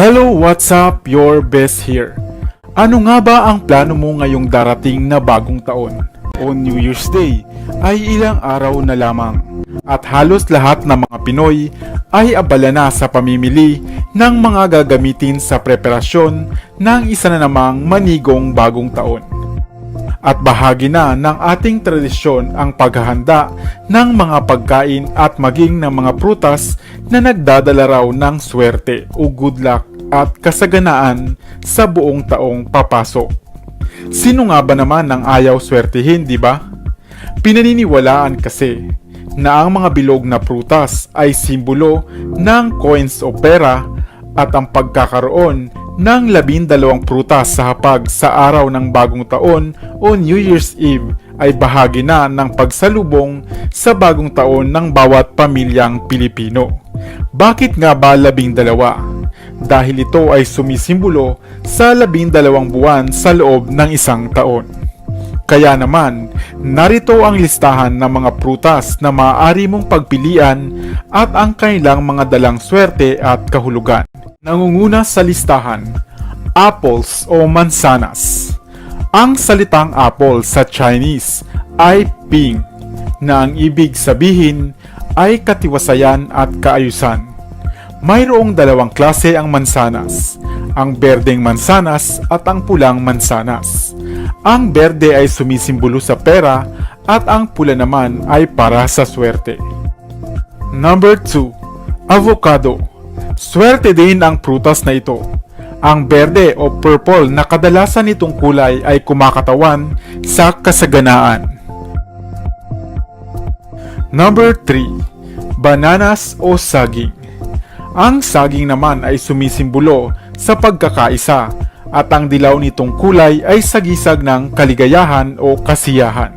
Hello, what's up? Your best here. Ano nga ba ang plano mo ngayong darating na bagong taon? O New Year's Day ay ilang araw na lamang. At halos lahat ng mga Pinoy ay abala na sa pamimili ng mga gagamitin sa preparasyon ng isa na namang manigong bagong taon. At bahagi na ng ating tradisyon ang paghahanda ng mga pagkain at maging ng mga prutas na nagdadala raw ng swerte o good luck at kasaganaan sa buong taong papasok. Sino nga ba naman ang ayaw swertihin, di ba? Pinaniniwalaan kasi na ang mga bilog na prutas ay simbolo ng coins o pera at ang pagkakaroon ng labindalawang prutas sa hapag sa araw ng bagong taon o New Year's Eve ay bahagi na ng pagsalubong sa bagong taon ng bawat pamilyang Pilipino. Bakit nga ba labing dalawa? Dahil ito ay sumisimbolo sa labing dalawang buwan sa loob ng isang taon. Kaya naman, narito ang listahan ng mga prutas na maaari mong pagpilian at ang kanilang mga dalang swerte at kahulugan. Nangunguna sa listahan, apples o mansanas. Ang salitang apple sa Chinese ay ping, na ang ibig sabihin ay katiwasayan at kaayusan. Mayroong dalawang klase ang mansanas, ang berdeng mansanas at ang pulang mansanas. Ang berde ay sumisimbolo sa pera at ang pula naman ay para sa swerte. Number 2. Avocado. Swerte din ang prutas na ito. Ang berde o purple na kadalasan nitong kulay ay kumakatawan sa kasaganaan. Number 3. Bananas o saging. Ang saging naman ay sumisimbolo sa pagkakaisa at ang dilaw nitong kulay ay sagisag ng kaligayahan o kasiyahan.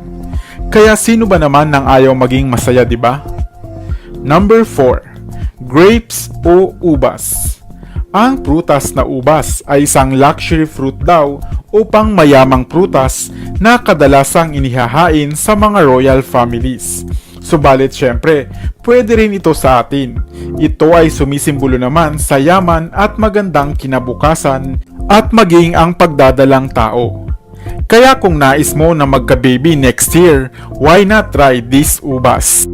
Kaya sino ba naman nang ayaw maging masaya, di ba? Number 4. Grapes o ubas. Ang prutas na ubas ay isang luxury fruit daw upang mayamang prutas na kadalasang inihahain sa mga royal families. Subalit syempre, pwede rin ito sa atin. Ito ay sumisimbolo naman sa yaman at magandang kinabukasan at maging ang pagdadalang tao. Kaya kung nais mo na magka-baby next year, why not try this ubas?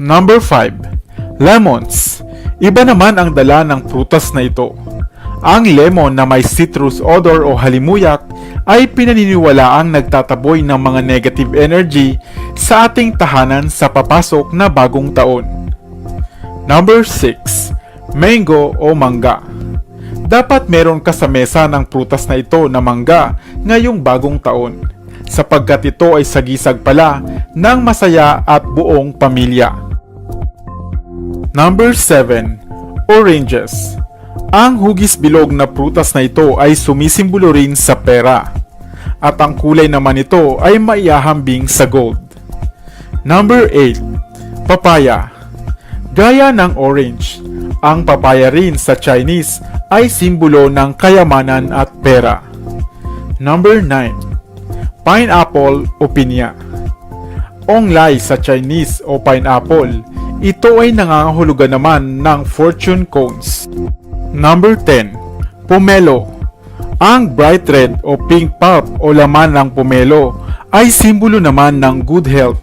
Number 5. Lemons. Iba naman ang dala ng prutas na ito. Ang lemon na may citrus odor o halimuyak ay pinaniniwalaang nagtataboy ng mga negative energy sa ating tahanan sa papasok na bagong taon. Number 6. Mango o mangga. Dapat meron ka sa mesa ng prutas na ito na mangga ngayong bagong taon sapagkat ito ay sagisag pala ng masaya at buong pamilya. Number 7. Oranges. Ang hugis bilog na prutas na ito ay sumisimbolo rin sa pera. At ang kulay naman nito ay maiyahambing sa gold. Number 8. Papaya. Gaya ng orange, ang papaya rin sa Chinese ay simbolo ng kayamanan at pera. Number 9. Pineapple o pinya. Onglay sa Chinese o pineapple, ito ay nangangahulugan naman ng fortune cones. Number 10. Pomelo. Ang bright red o pink pulp o laman ng pomelo ay simbolo naman ng good health,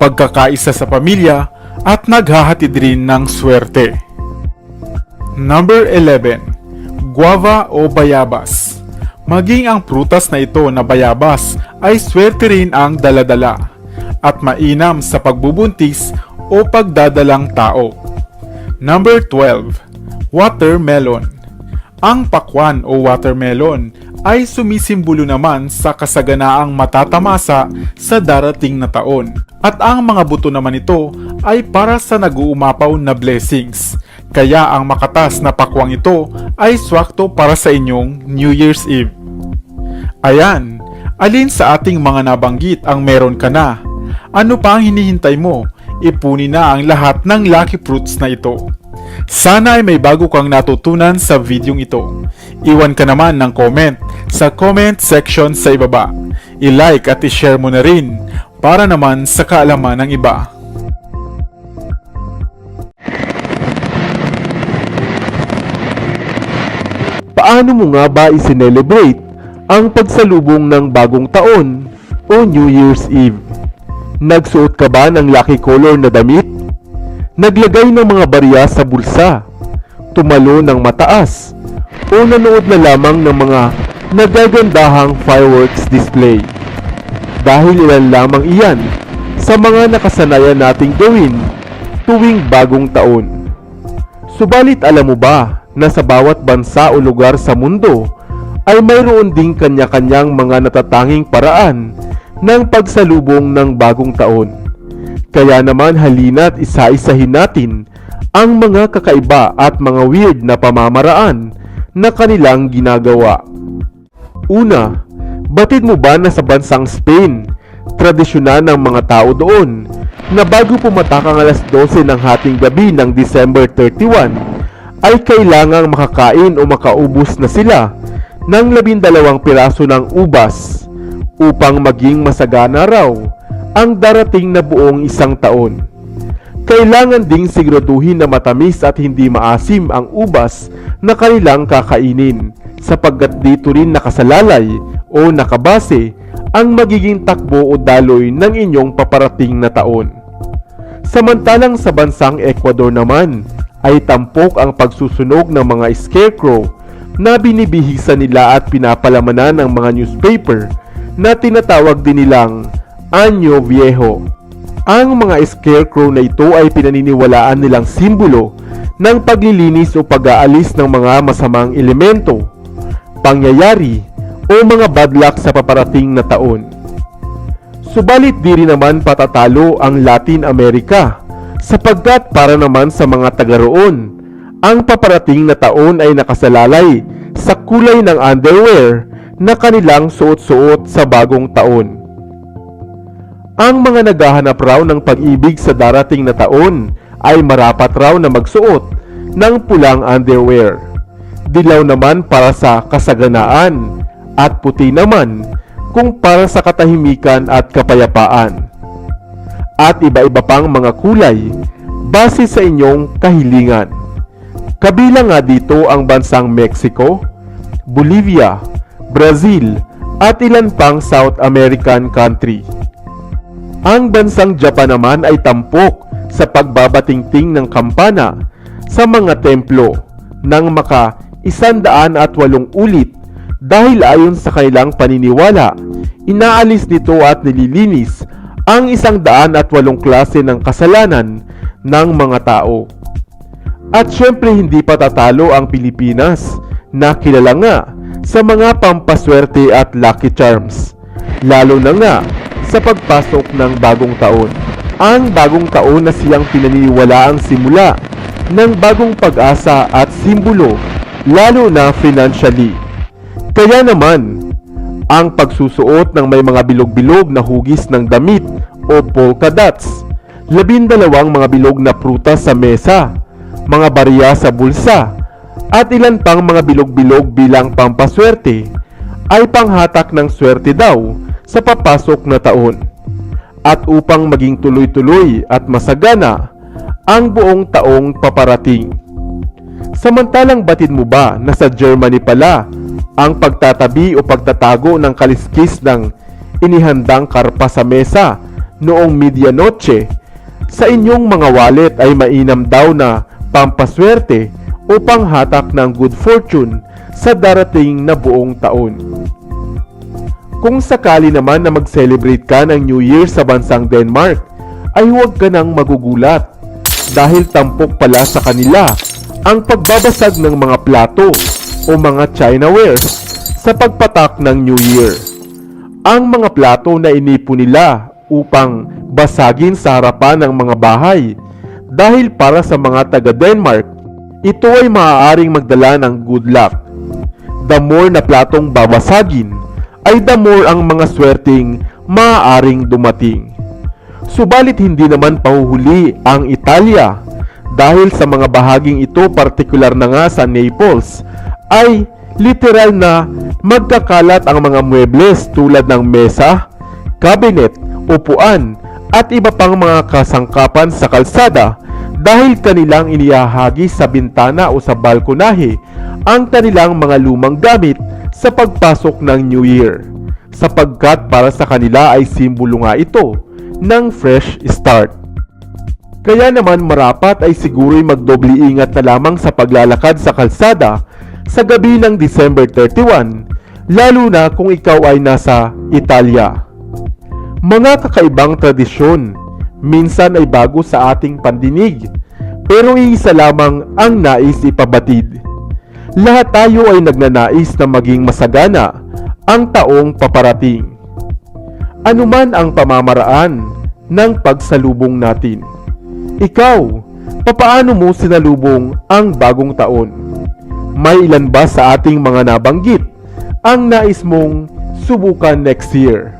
pagkakaisa sa pamilya at naghahatid rin ng swerte. Number 11. Guava o bayabas. Maging ang prutas na ito na bayabas ay swerte rin ang daladala at mainam sa pagbubuntis o pagdadalang tao. Number 12. Watermelon. Ang pakwan o watermelon ay sumisimbolo naman sa kasaganaang matatamasa sa darating na taon. At ang mga buto naman ito ay para sa nag-uumapaw na blessings. Kaya ang makatas na pakwang ito ay swakto para sa inyong New Year's Eve. Ayan, alin sa ating mga nabanggit ang meron ka na? Ano pa ang hinihintay mo? Ipunin na ang lahat ng lucky fruits na ito. Sana ay may bago kang natutunan sa videong ito. Iwan ka naman ng comment sa comment section sa ibaba. I-like at i-share mo na rin para naman sa kaalaman ng iba. paano mo nga ba isinelebrate ang pagsalubong ng bagong taon o New Year's Eve? Nagsuot ka ba ng lucky color na damit? Naglagay ng mga barya sa bulsa? Tumalo ng mataas? O nanood na lamang ng mga nagagandahang fireworks display? Dahil ilan lamang iyan sa mga nakasanayan nating gawin tuwing bagong taon. Subalit alam mo ba na sa bawat bansa o lugar sa mundo ay mayroon ding kanya-kanyang mga natatanging paraan ng pagsalubong ng bagong taon. Kaya naman halina't isa-isahin natin ang mga kakaiba at mga weird na pamamaraan na kanilang ginagawa. Una, batid mo ba na sa bansang Spain, tradisyonan ng mga tao doon na bago pumatak ang alas 12 ng hating gabi ng December 31 ay kailangang makakain o makaubos na sila ng labindalawang piraso ng ubas upang maging masagana raw ang darating na buong isang taon. Kailangan ding siguraduhin na matamis at hindi maasim ang ubas na kanilang kakainin sapagkat dito rin nakasalalay o nakabase ang magiging takbo o daloy ng inyong paparating na taon. Samantalang sa bansang Ecuador naman ay tampok ang pagsusunog ng mga scarecrow na binibihisan nila at pinapalamanan ng mga newspaper na tinatawag din nilang Año Viejo. Ang mga scarecrow na ito ay pinaniniwalaan nilang simbolo ng paglilinis o pag-aalis ng mga masamang elemento, pangyayari o mga bad luck sa paparating na taon. Subalit di rin naman patatalo ang Latin America sapagkat para naman sa mga taga roon, ang paparating na taon ay nakasalalay sa kulay ng underwear na kanilang suot-suot sa bagong taon. Ang mga naghahanap raw ng pag-ibig sa darating na taon ay marapat raw na magsuot ng pulang underwear. Dilaw naman para sa kasaganaan at puti naman kung para sa katahimikan at kapayapaan. At iba-iba pang mga kulay base sa inyong kahilingan. Kabilang nga dito ang bansang Mexico, Bolivia, Brazil at ilan pang South American country. Ang bansang Japan naman ay tampok sa pagbabatingting ng kampana sa mga templo ng maka isandaan at walong ulit dahil ayon sa kanilang paniniwala, inaalis nito at nililinis ang isang daan at walong klase ng kasalanan ng mga tao. At syempre hindi pa tatalo ang Pilipinas na kilala nga sa mga pampaswerte at lucky charms. Lalo na nga sa pagpasok ng bagong taon. Ang bagong taon na siyang pinaniniwala ang simula ng bagong pag-asa at simbolo lalo na financially. Kaya naman, ang pagsusuot ng may mga bilog-bilog na hugis ng damit o polka dots, labindalawang mga bilog na prutas sa mesa, mga barya sa bulsa, at ilan pang mga bilog-bilog bilang pampaswerte ay panghatak ng swerte daw sa papasok na taon. At upang maging tuloy-tuloy at masagana ang buong taong paparating. Samantalang batid mo ba na sa Germany pala ang pagtatabi o pagtatago ng kaliskis ng inihandang karpa sa mesa noong medianoche sa inyong mga wallet ay mainam daw na pampaswerte o panghatak ng good fortune sa darating na buong taon. Kung sakali naman na mag-celebrate ka ng New Year sa bansang Denmark, ay huwag ka nang magugulat dahil tampok pala sa kanila ang pagbabasag ng mga plato o mga chinawares sa pagpatak ng New Year. Ang mga plato na inipo nila upang basagin sa harapan ng mga bahay dahil para sa mga taga Denmark, ito ay maaaring magdala ng good luck. The more na platong babasagin, ay the more ang mga swerting maaaring dumating. Subalit hindi naman pahuhuli ang Italia dahil sa mga bahaging ito partikular na nga sa Naples ay literal na magkakalat ang mga muebles tulad ng mesa, cabinet, upuan at iba pang mga kasangkapan sa kalsada dahil kanilang inihahagi sa bintana o sa balkonahe ang kanilang mga lumang gamit sa pagpasok ng New Year sapagkat para sa kanila ay simbolo nga ito ng fresh start. Kaya naman marapat ay siguro'y magdoble ingat na lamang sa paglalakad sa kalsada sa gabi ng December 31, lalo na kung ikaw ay nasa Italia. Mga kakaibang tradisyon, minsan ay bago sa ating pandinig, pero iisa lamang ang nais ipabatid. Lahat tayo ay nagnanais na maging masagana ang taong paparating. Ano man ang pamamaraan ng pagsalubong natin. Ikaw, papaano mo sinalubong ang bagong taon? May ilan ba sa ating mga nabanggit ang nais mong subukan next year?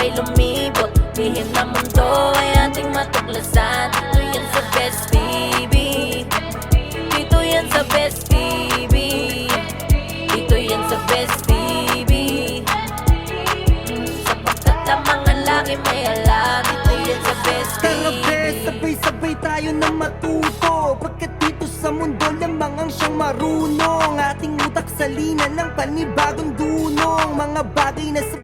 ay marunong Ating utak sa lina ng panibagong dunong. Mga bagay na